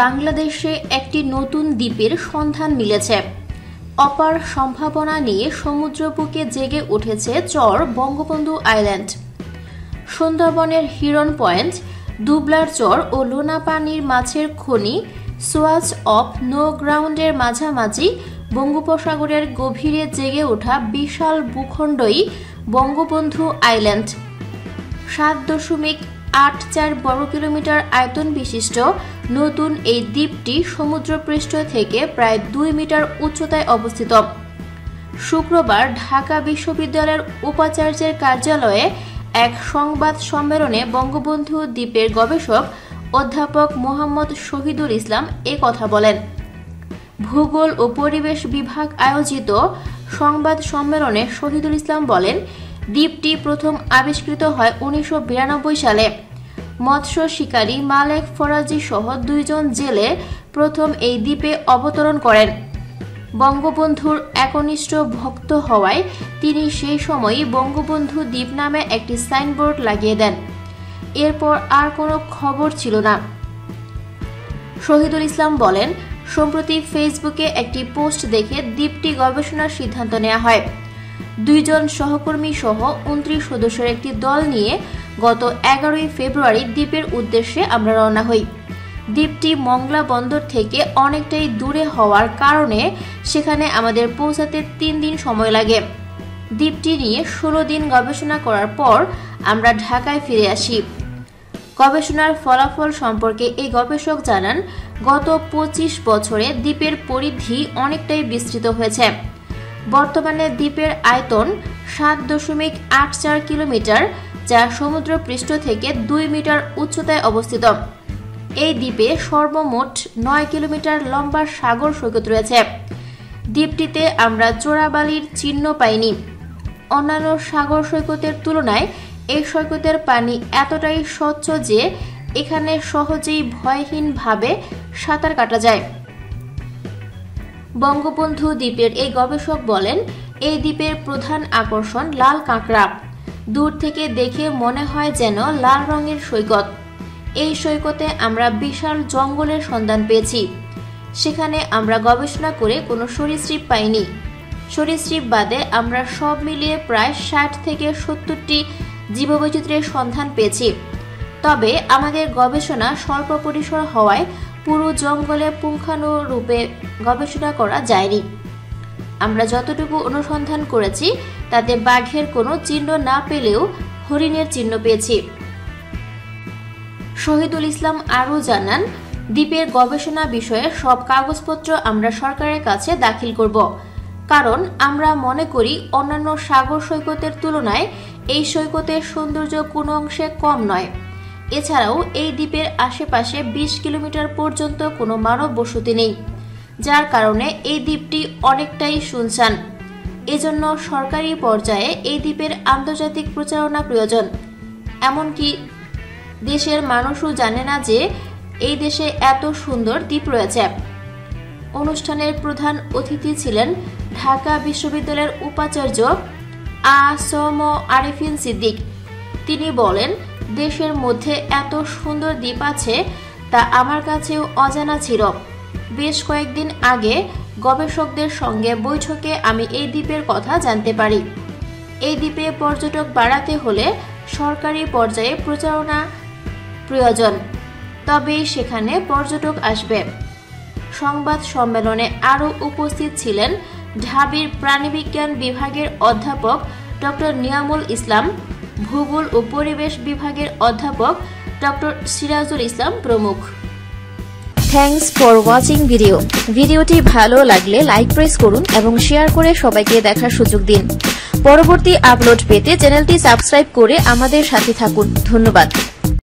বাংলাদেশে একটি নতুন দ্বীপের সন্ধান মিলেছে। অপার সম্ভাবনা নিয়ে সমুদ্রবুকে জেগে উঠেছে চর বঙ্গবন্ধু আইল্যান্ড। সুন্দরবনের হিরন পয়েন্ট, দুবলার চর ও লোনাপানির মাছের খনি, সোয়াচ অফ নো গ্রাউন্ডের মাঝামাঝি বঙ্গোপসাগরের গভীরে জেগে ওঠা বিশাল ভূখণ্ডই বঙ্গবন্ধু আইল্যান্ড। সাত দশমিক আট চার বর্গ কিলোমিটার আয়তন বিশিষ্ট। নতুন এই দ্বীপটি সমুদ্রপৃষ্ঠ থেকে প্রায় দুই মিটার উচ্চতায় অবস্থিত। শুক্রবার ঢাকা বিশ্ববিদ্যালয়ের উপাচার্যের কার্যালয়ে এক সংবাদ সম্মেলনে বঙ্গবন্ধু দ্বীপের গবেষক অধ্যাপক মোহাম্মদ শহীদুল ইসলাম এ কথা বলেন। ভূগোল ও পরিবেশ বিভাগ আয়োজিত সংবাদ সম্মেলনে শহীদুল ইসলাম বলেন দ্বীপটি প্রথম আবিষ্কৃত হয় উনিশশো বিরানব্বই সালে। মৎস্য শিকারী মালেক ফরাজি সহ দুইজন জেলে প্রথম এই দ্বীপে অবতরণ করেন। বঙ্গবন্ধুর একনিষ্ঠ ভক্ত হওয়ায় তিনি সেই সময়ই বঙ্গবন্ধু দ্বীপ নামে একটি সাইনবোর্ড লাগিয়ে দেন। এরপর আর কোনো খবর ছিল না। শহীদুল ইসলাম বলেন, সম্প্রতি ফেসবুকে একটি পোস্ট দেখে দ্বীপটি গবেষণার সিদ্ধান্ত নেওয়া হয়। দুইজন সহকর্মী সহ উনত্রিশ সদস্যের একটি দল নিয়ে গত এগারোই ফেব্রুয়ারি দ্বীপের উদ্দেশ্যে আমরা রওনা হই। দ্বীপটি মংলা বন্দর থেকে অনেকটাই দূরে হওয়ার কারণে সেখানে আমাদের পৌঁছাতে তিন দিন সময় লাগে। দ্বীপটি নিয়ে ষোলো দিন গবেষণা করার পর আমরা ঢাকায় ফিরে আসি। গবেষণার ফলাফল সম্পর্কে এই গবেষক জানান, গত পঁচিশ বছরে দ্বীপের পরিধি অনেকটাই বিস্তৃত হয়েছে। বর্তমানে দ্বীপের আয়তন সাত দশমিক আট চার কিলোমিটার, যা সমুদ্র পৃষ্ঠ থেকে দুই মিটার উচ্চতায় অবস্থিত। এই দ্বীপে সর্বমোট নয় কিলোমিটার লম্বা সাগর সৈকত রয়েছে। দ্বীপটিতে আমরা চোরাবালির চিহ্ন পাইনি। অন্যান্য সাগর সৈকতের তুলনায় এই সৈকতের পানি এতটাই স্বচ্ছ যে এখানে সহজেই ভয়হীনভাবে সাঁতার কাটা যায়। বঙ্গবন্ধু দ্বীপের এই গবেষক বলেন, এই দ্বীপের প্রধান আকর্ষণ লাল কাঁকড়া। দূর থেকে দেখে মনে হয় যেন লাল রঙের সৈকত। এই সৈকতে আমরা বিশাল জঙ্গলের সন্ধান পেয়েছি। সেখানে আমরা গবেষণা করে কোনো সরীসৃপ পাইনি। সরীসৃপ বাদে আমরা সব মিলিয়ে প্রায় ষাট থেকে সত্তরটি জীববৈচিত্র্যের সন্ধান পেয়েছি। তবে আমাদের গবেষণা স্বল্প পরিসর হওয়ায় পুরো জঙ্গলে পুঙ্খানুরূপে গবেষণা করা যায়নি। আমরা যতটুকু অনুসন্ধান করেছি, তাতে বাঘের কোনো চিহ্ন না পেলেও হরিণের চিহ্ন পেয়েছি। শহীদুল ইসলাম আরও জানান, দ্বীপের গবেষণা বিষয়ে সব কাগজপত্র আমরা সরকারের কাছে দাখিল করব। কারণ আমরা মনে করি, অন্যান্য সাগর সৈকতের তুলনায় এই সৈকতের সৌন্দর্য কোনো অংশে কম নয়। এছাড়াও এই দ্বীপের আশেপাশে ২০ কিলোমিটার পর্যন্ত কোনো মানব বসতি নেই, যার কারণে এই দ্বীপটি অনেকটাই শুনশান। এজন্য সরকারি পর্যায়ে এই দ্বীপের আন্তর্জাতিক প্রচারণা প্রয়োজন। এমনকি দেশের মানুষও জানে না যে এই দেশে এত সুন্দর দ্বীপ রয়েছে। অনুষ্ঠানের প্রধান অতিথি ছিলেন ঢাকা বিশ্ববিদ্যালয়ের উপাচার্য আ আসম আরিফিন সিদ্দিক। তিনি বলেন দেশের মধ্যে এত সুন্দর দ্বীপ আছে তা আমার কাছেও অজানা ছিল। বেশ কয়েকদিন আগে গবেষকদের সঙ্গে বৈঠকে আমি এই দ্বীপের কথা জানতে পারি। এই দ্বীপে পর্যটক বাড়াতে হলে সরকারি পর্যায়ে প্রচারণা প্রয়োজন, তবেই সেখানে পর্যটক আসবে। সংবাদ সম্মেলনে আরও উপস্থিত ছিলেন ঢাবির প্রাণীবিজ্ঞান বিভাগের অধ্যাপক ডক্টর নিয়ামুল ইসলাম ভূগোল ও পরিবেশ বিভাগের অধ্যাপক ডক্টর সিরাজুল ইসলাম প্রমুখ। থ্যাংকস ফর ওয়াচিং ভিডিও ভিডিওটি ভালো লাগলে লাইক প্রেস করুন এবং শেয়ার করে সবাইকে দেখার সুযোগ দিন। পরবর্তী আপলোড পেতে চ্যানেলটি সাবস্ক্রাইব করে আমাদের সাথে থাকুন। ধন্যবাদ।